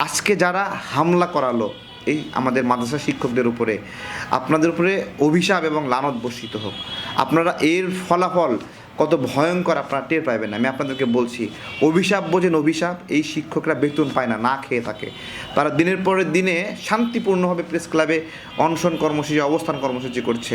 আজকে যারা হামলা করালো, এই আমাদের মাদ্রাসা শিক্ষকদের উপরে, আপনাদের উপরে অভিশাপ এবং লানত বর্ষিত হোক। আপনারা এর ফলাফল কত ভয়ঙ্কর আপনারা টের পাবেন আমি আপনাদেরকে বলছি, অভিশাপ বোঝেন অভিশাপ, এই শিক্ষকরা বেতন পায় না না খেয়ে থাকে। তারা দিনের পরে দিনে শান্তিপূর্ণভাবে প্রেস ক্লাবে অনশন কর্মসূচি, অবস্থান কর্মসূচি করছে।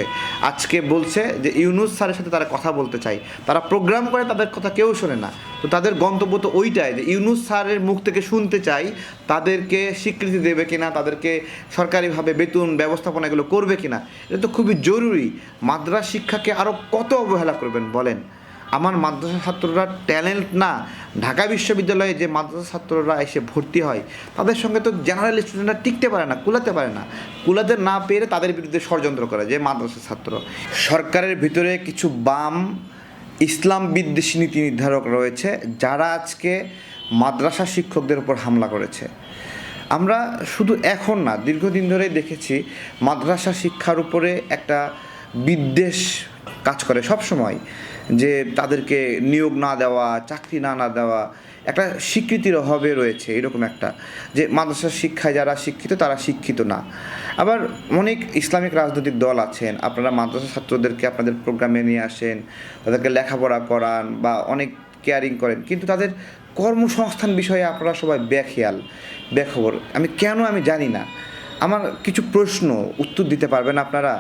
আজকে বলছে যে, ইউনুস স্যারের সাথে তারা কথা বলতে চাই তারা প্রোগ্রাম করে, তাদের কথা কেউ শোনে না। তো তাদের গন্তব্য তো ওইটাই যে, ইউনুস স্যারের মুখ থেকে শুনতে চাই, তাদেরকে স্বীকৃতি দেবে কিনা, তাদেরকে সরকারিভাবে বেতন ব্যবস্থাপনা এগুলো করবে কিনা, এটা তো খুবই জরুরি। মাদ্রাস শিক্ষাকে আরও কত অবহেলা করবেন, বলেন। আমার মাদ্রাসা ছাত্ররা ট্যালেন্ট না। ঢাকা বিশ্ববিদ্যালয়ে যে মাদ্রাসা ছাত্ররা এসে ভর্তি হয়, তাদের সঙ্গে তো জেনারেল স্টুডেন্টরা টিকতে পারে না, কুলাতে পারে না। কুলাতে না পেরে তাদের বিরুদ্ধে ষড়যন্ত্র করে যে মাদ্রাসা ছাত্র। সরকারের ভিতরে কিছু বাম ইসলাম বিদ্বেষী নীতি নির্ধারক রয়েছে, যারা আজকে মাদ্রাসা শিক্ষকদের উপর হামলা করেছে। আমরা শুধু এখন না, দীর্ঘদিন ধরেই দেখেছি মাদ্রাসা শিক্ষার উপরে একটা বিদ্বেষ কাজ করে সব সময় যে তাদেরকে নিয়োগ না দেওয়া, চাকরি না না দেওয়া, একটা স্বীকৃতির অভাবে রয়েছে এরকম একটা। যে মাদ্রাসা শিক্ষায় যারা শিক্ষিত, তারা শিক্ষিত না। আবার অনেক ইসলামিক রাজনৈতিক দল আছেন, আপনারা মাদ্রাসা ছাত্রদেরকে আপনাদের প্রোগ্রামে নিয়ে আসেন, তাদেরকে লেখাপড়া করান বা অনেক কেয়ারিং করেন, কিন্তু তাদের কর্মসংস্থান বিষয়ে আপনারা সবাই বেখেয়াল, বেখবর। আমি কেন আমি জানি না। আমার কিছু প্রশ্ন, উত্তর দিতে পারবেন আপনারা?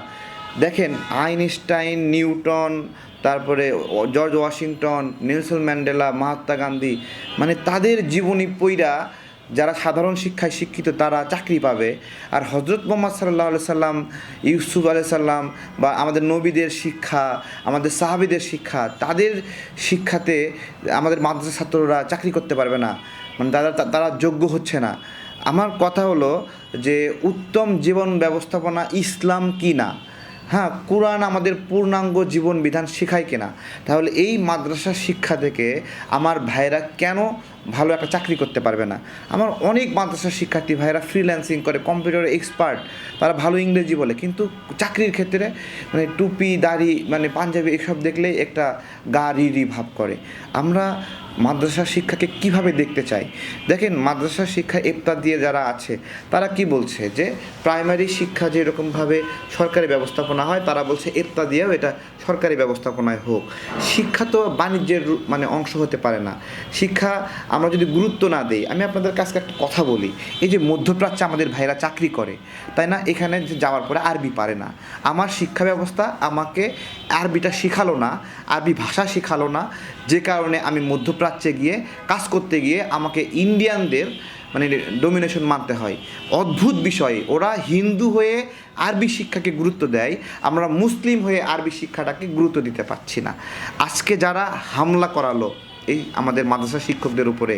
দেখেন, আইনস্টাইন, নিউটন, তারপরে George Washington, Nelson Mandela, Mahatma Gandhi মানে তাদের জীবনী পইরা যারা সাধারণ শিক্ষায় শিক্ষিত, তারা চাকরি পাবে। আর হজরত মোহাম্মদ সাল্লাহ সাল্লাম ইউসুফ আলাই সাল্লাম বা আমাদের নবীদের শিক্ষা, আমাদের সাহাবিদের শিক্ষা, তাদের শিক্ষাতে আমাদের মাদ্রাসা ছাত্ররা চাকরি করতে পারবে না। মানে তারা তারা যোগ্য হচ্ছে না। আমার কথা হলো যে, উত্তম জীবন ব্যবস্থাপনা ইসলাম কি না? হ্যাঁ কোরআন আমাদের পূর্ণাঙ্গ জীবন বিধান শেখায় কিনা? তাহলে এই মাদ্রাসা শিক্ষা থেকে আমার ভাইরা কেন ভালো একটা চাকরি করতে পারবে না? আমার অনেক মাদ্রাসা শিক্ষার্থী ভাইরা ফ্রিল্যান্সিং করে কম্পিউটার এক্সপার্ট তারা ভালো ইংরেজি বলে, কিন্তু চাকরির ক্ষেত্রে মানে টুপি, দাড়ি মানে পাঞ্জাবি এসব দেখলেই একটা গা রি ভাব করে। আমরা মাদ্রাসা শিক্ষাকে কীভাবে দেখতে চাই দেখেন মাদ্রাসা শিক্ষা ইফতার দিয়ে যারা আছে, তারা কি বলছে? যে প্রাইমারি শিক্ষা যেরকমভাবে সরকারি ব্যবস্থাপনা হয়, তারা বলছে ইফতা দিয়েও এটা সরকারি ব্যবস্থাপনায় হোক। শিক্ষা তো বাণিজ্যের মানে অংশ হতে পারে না। শিক্ষা আমরা যদি গুরুত্ব না দিই, আমি আপনাদের কাছে একটা কথা বলি। এই যে মধ্যপ্রাচ্যে আমাদের ভাইরা চাকরি করে, তাই না? এখানে যাওয়ার পরে আরবি পারে না। আমার শিক্ষা ব্যবস্থা আমাকে আরবিটা শেখালো না, আরবি ভাষা শেখালো না, যে কারণে আমি মধ্যপ্রাচ্যে গিয়ে কাজ করতে গিয়ে আমাকে ইন্ডিয়ানদের মানে ডোমিনেশন মানতে হয়। অদ্ভুত বিষয়, ওরা হিন্দু হয়ে আরবি শিক্ষাকে গুরুত্ব দেয়, আমরা মুসলিম হয়ে আরবি শিক্ষাটাকে গুরুত্ব দিতে পারছি না। আজকে যারা হামলা করালো এই আমাদের মাদ্রাসা শিক্ষকদের উপরে,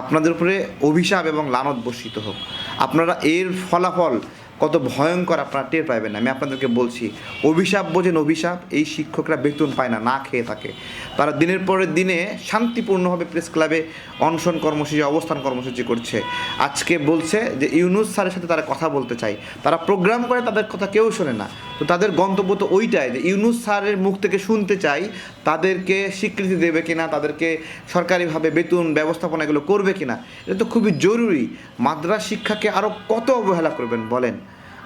আপনাদের উপরে অভিশাপ এবং লানত বর্ষিত হোক। আপনারা এর ফলাফল কত ভয়ঙ্কর আপনারা টের পাবেন না। আমি আপনাদেরকে বলছি, অভিশাপ বোঝেন অভিশাপ, এই শিক্ষকরা বেতন পায় না না খেয়ে থাকে। তারা দিনের পরের দিনে শান্তিপূর্ণভাবে প্রেস ক্লাবে অনশন কর্মসূচি, অবস্থান কর্মসূচি করছে। আজকে বলছে যে, ইউনুস স্যারের সাথে তারা কথা বলতে চাই তারা প্রোগ্রাম করে, তাদের কথা কেউ শোনে না। তো তাদের গন্তব্য তো ওইটাই যে, ইউনুস স্যারের মুখ থেকে শুনতে চাই, তাদেরকে স্বীকৃতি দেবে কিনা, তাদেরকে সরকারিভাবে বেতন ব্যবস্থাপনা এগুলো করবে কিনা, এটা তো খুবই জরুরি। মাদ্রাস শিক্ষাকে আরও কত অবহেলা করবেন বলেন?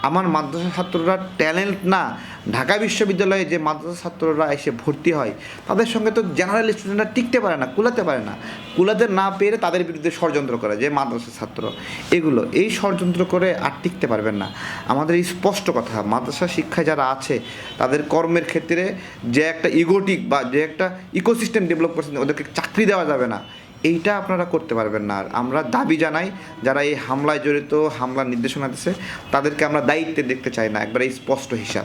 আমার মাদ্রাসা ছাত্ররা ট্যালেন্ট না। ঢাকা বিশ্ববিদ্যালয়ে যে মাদ্রাসা ছাত্ররা এসে ভর্তি হয়, তাদের সঙ্গে তো জেনারেল স্টুডেন্টরা টিকতে পারে না, কুলাতে পারে না। কুলাতে না পেরে তাদের বিরুদ্ধে ষড়যন্ত্র করে যে মাদ্রাসা ছাত্র। এগুলো, এই ষড়যন্ত্র করে আর টিকতে পারবেন না। আমাদের স্পষ্ট কথা, মাদ্রাসা শিক্ষায় যারা আছে, তাদের কর্মের ক্ষেত্রে যে একটা ইগোটিক বা যে একটা ইকোসিস্টেম ডেভেলপ করছেন ওদেরকে চাকরি দেওয়া যাবে না। এইটা আপনারা করতে পারবেন না। আর আমরা দাবি জানাই, যারা এই হামলায় জড়িত, হামলার নির্দেশনা দিচ্ছে তাদেরকে আমরা দায়িত্বে দেখতে চাই না। একবার স্পষ্ট হিসাব।